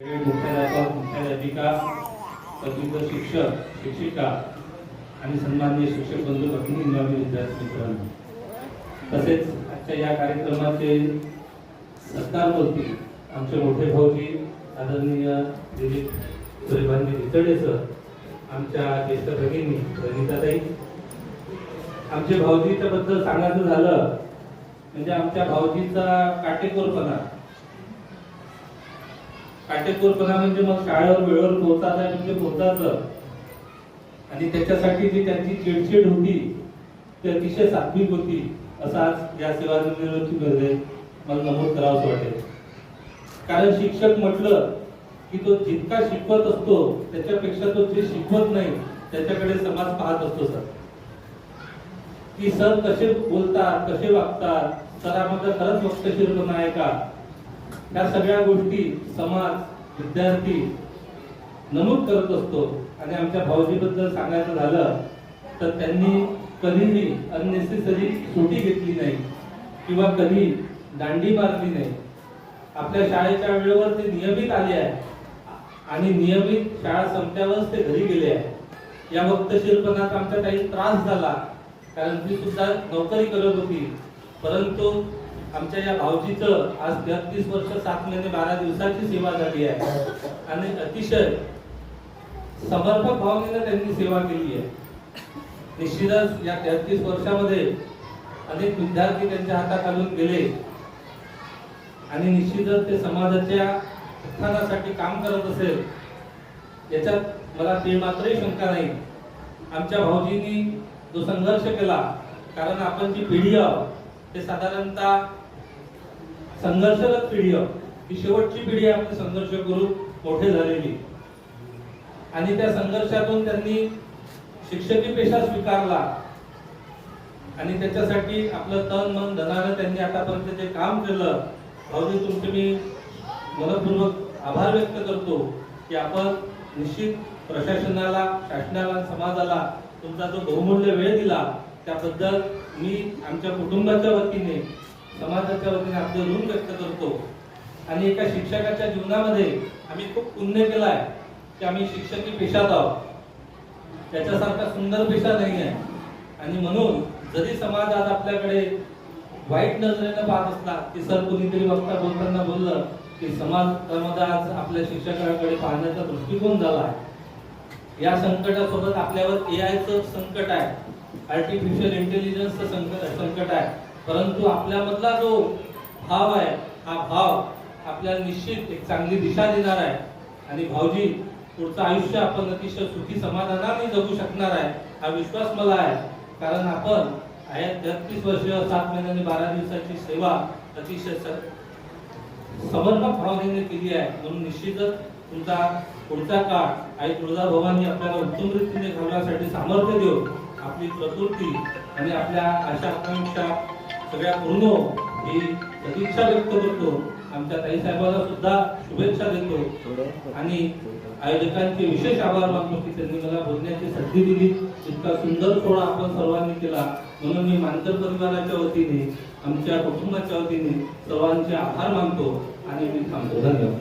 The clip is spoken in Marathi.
मुख्याध्यापक मुख्याध्यापिका पदवीधर शिक्षक शिक्षिका आणि सन्माननीय शिक्षक बंधू भगिनी विद्यार्थी मित्रांनो तसेच आजच्या या कार्यक्रमाचे सत्कार होती आमचे मोठे भाऊजी आदरणीय दिलीप सूर्यभानजी रितडे सर आमच्या ज्येष्ठ भगिनी रनिताताई आमचे भाऊजीच्या बद्दल सांगायचं झालं म्हणजे आमच्या भाऊजीचा काटेकोरपणा काटेकोरपणा म्हणजे मग शाळेवर वेळेवर पोहोचायचं आहे म्हणजे पोहोचायचं. आणि त्याच्यासाठी जी त्यांची चिडचिड होती ती अतिशय सात्विक होती. असं आज या सेवा मध्ये मला नमूद करावंसं वाटेल. कारण शिक्षक म्हटलं की तो जितका शिकवत असतो त्याच्यापेक्षा तो जे शिकवत नाही त्याच्याकडे समाज पाहत असतो सर. की सर कसे बोलतात कसे वागतात सरामध्ये खरंच वक्तशीरपणा आहे का? या सगळ्या गोष्टी समाज विद्यार्थी नमूद करत असतो आणि आमच्या भाऊजीबद्दल सांगायचं झालं तर त्यांनी कधीही अननेसेसरी सुटी घेतली नाही किंवा कधी दांडी मारली नाही. आपल्या शाळेच्या वेळेवर ते नियमित आले आहे आणि नियमित शाळा संपल्यावरच ते घरी गेले आहे. या वक्तशीरपणात आमचा काही त्रास झाला कारण ती सुद्धा नोकरी करत होती. परंतु आमच्या या भाऊजीचं आज तेहतीस वर्ष सात महिने बारा दिवसाची सेवा झाली आहे. आणि अतिशय समर्पक भावनेनं त्यांनी सेवा केली आहे. निश्चितच या तेहतीस वर्षामध्ये अनेक विद्यार्थी त्यांच्या हातात आणून गेले. आणि निश्चितच ते समाजाच्या उत्थानासाठी काम करत असेल याच्यात मला ते मात्रही शंका नाही. आमच्या भाऊजींनी जो संघर्ष केला कारण आपण जी पिढी आहोत ते साधारणतः संघर्षरत पिढी आहोत. ही शेवटची पिढी आपण संघर्ष करून मोठे झालेली. आणि त्या संघर्षातून त्यांनी शिक्षकी पेशा स्वीकारला. आणि त्याच्यासाठी आपलं तन मन धनानं त्यांनी आतापर्यंत जे काम केलं भाऊजी तुमचे मी मनपूर्वक आभार व्यक्त करतो की आपण निश्चित प्रशासनाला शासनाला समाजाला तुमचा जो बहुमूल्य वेळ दिला त्याबद्दल मी आमच्या कुटुंबाच्या वतीने समाजाच्या वतीने आपले ऋण व्यक्त करतो. आणि एका शिक्षकाच्या जीवनामध्ये आम्ही खूप पुण्य केलाय की आम्ही शिक्षकी पेशात आहोत. त्याच्यासारखा सुंदर पेशा नाही आहे. आणि म्हणून जरी समाज आज आपल्याकडे वाईट नजरेनं पाहत असला की सर कुणीतरी वक्ता बोलताना बोललं की समाजामध्ये आज आपल्या शिक्षकाकडे पाहण्याचा दृष्टिकोन झाला आहे. या संकटासोबत आपल्यावर ए आयचं संकट आहे. आर्टिफिशियल इंटेलिजन्सचं संकट संकट आहे. परंतु आपल्यामधला जो भाव आहे हा भाव आपल्याला निश्चित एक चांगली दिशा देणार आहे. आणि भाऊजी पुढचं आयुष्य आपण अतिशय सुखी समाधानाने जगू शकणार आहे हा विश्वास मला आहे. कारण आपण आहे तेहतीस वर्ष सात महिन्याने बारा दिवसाची सेवा अतिशय समर्पक भावनेने केली आहे. म्हणून निश्चितच तुमचा पुढचा काळ आई तुळजाभवानी आपल्याला उत्तम रीतीने घालण्यासाठी सामर्थ्य देऊ आपली प्रकृती आणि आपल्या आशा आकांक्षा सगळ्या पूर्ण हो, ही सदिच्छा व्यक्त करतो. आमच्या ताई साहेबांना सुद्धा शुभेच्छा देतो. आणि आयोजकांचे विशेष आभार मानतो की त्यांनी मला बोलण्याची संधी दिली. इतका सुंदर सोहळा आपण सर्वांनी केला. म्हणून मी मानकर परिवाराच्या वतीने आमच्या कुटुंबाच्या वतीने सर्वांचे आभार मानतो. आणि मी थांबतो. धन्यवाद.